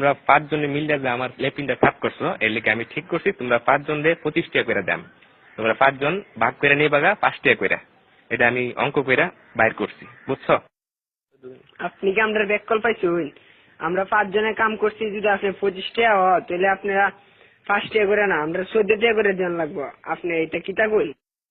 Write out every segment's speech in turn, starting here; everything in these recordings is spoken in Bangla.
তোমরা পাঁচজনে মিলে যে আমার লেপিনটা সাফ করছ এর লিগে আমি ঠিক করছি তোমরা পাঁচজন দিয়ে পঁচিশ টাকা করে দাম তোমরা পাঁচজন ভাগ করে নিয়ে বাগা পাঁচ টাকা করে এটা আমি অঙ্ক করে বাইর করছি বুঝছ? আপনি কি আমরা ব্যাককল পাইছুন? আমরা পাঁচজনে কাম করছি যদি আপনি পঁচিশ টাকা হ তাহলে আপনারা পাঁচ টাকা করে না আমরা চোদ্দ টাকা করে দেন লাগবো। আপনি এটা কিতা কই?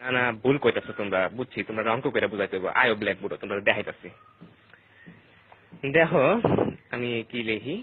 না না ভুল কইতাছো তোমরা বুঝছি তোমরা অঙ্ক করে বুঝাইতে হবে আয়ো ব্ল্যাক বোর্ড তোমরা দেখাইতাছি। দেখো আমি কি লিখি?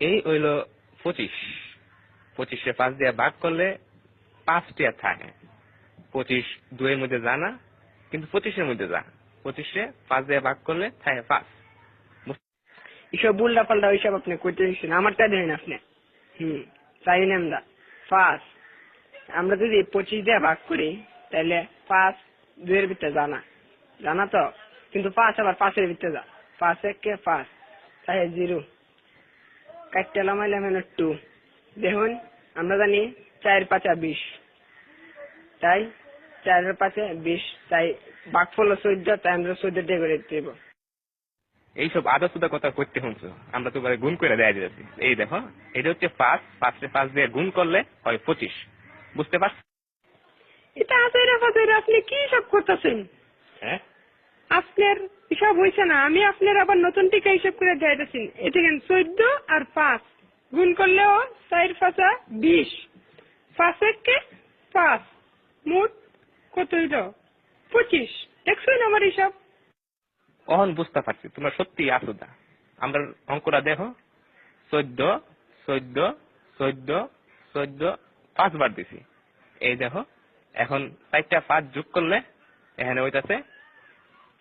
এই হইল পঁচিশ। পঁচিশে পাঁচ দিয়ে ভাগ করলে পাঁচটিয়া থাকে। পঁচিশ দুয়ের মধ্যে জানা কিন্তু পঁচিশের মধ্যে যা। পঁচিশে পাঁচ দিয়ে ভাগ করলে থাকে পাঁচ। এসব উল্টা পাল্টা ওইসব আপনি করতে দিচ্ছেন আমারটা দেন আপনি। হুম চাই না আমরা? পাঁচ। আমরা যদি পঁচিশ দিয়ে ভাগ করি তাহলে পাঁচ দুইয়ের ভিতরে জানা জানা তো? কিন্তু পাঁচ আবার পাঁচের ভিতরে যা। পাঁচ একে পাঁচ। তাই জিরো। কাটতে লামাইলাম টু দেখুন আমরা জানি চার পাঁচা বিশ। তাই চারের পাঁচে বিশ তাই বাঘ ফলো চোদ্দ তাই আমরা চোদ্দ দিয়ে করে দেবো এইসব আদা সুদা কথা করতে শুনছো? আমরা তো গুণ করে দেয়া এই দেখো এটা হচ্ছে পাঁচ পাঁচে পাঁচ দিয়ে গুণ করলে হয় পঁচিশ। বুঝতে পারছ? এটা আজাইরা ফাজাইরা আপনি কি সব করতেছেন? হ্যাঁ? আপনার হিসাব হয়েছে না। আমি আপনার আবার নতুন টিকা হিসাব করে দেখাইতেছি। এটা কেন চোদ্দ আর পাঁচ? গুণ করলেও চার পাঁচা বিশ। পাঁচ একে পাঁচ। মোট কত হইল? পঁচিশ। দেখছেন আমার হিসাব? অহন বুঝতে পারছি, তোমরা সত্যি আসুদা আমরা অঙ্কটা দেখো। চোদ্দ চোদ্দ চোদ্দ চোদ্দ, পাঁচবার দিছি। এই দেখো, এখন চারটা পাঁচ যোগ করলে এখানে হইতাছে